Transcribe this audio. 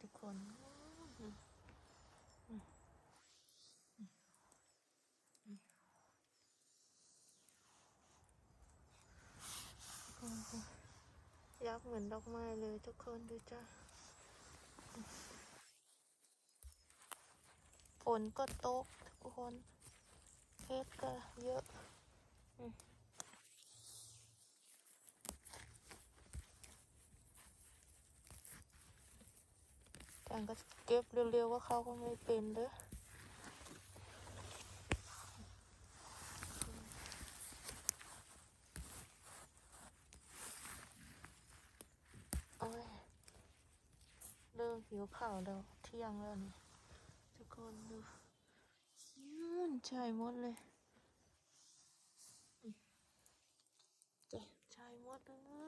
ทุกคนยักษ์เหมือนดอกไม้เลยทุกคนดูจ้าฝนก็ตกทุกคนเฮ็ดก็เยอะ อืมการก็เก็บเร็วๆว่าเขาก็ไม่เป็นเด้อเริ่มหิวข้าวแล้วเที่ยงแล้วนี่ทุกคนดูนู่นชายมดเลยชายมดเลย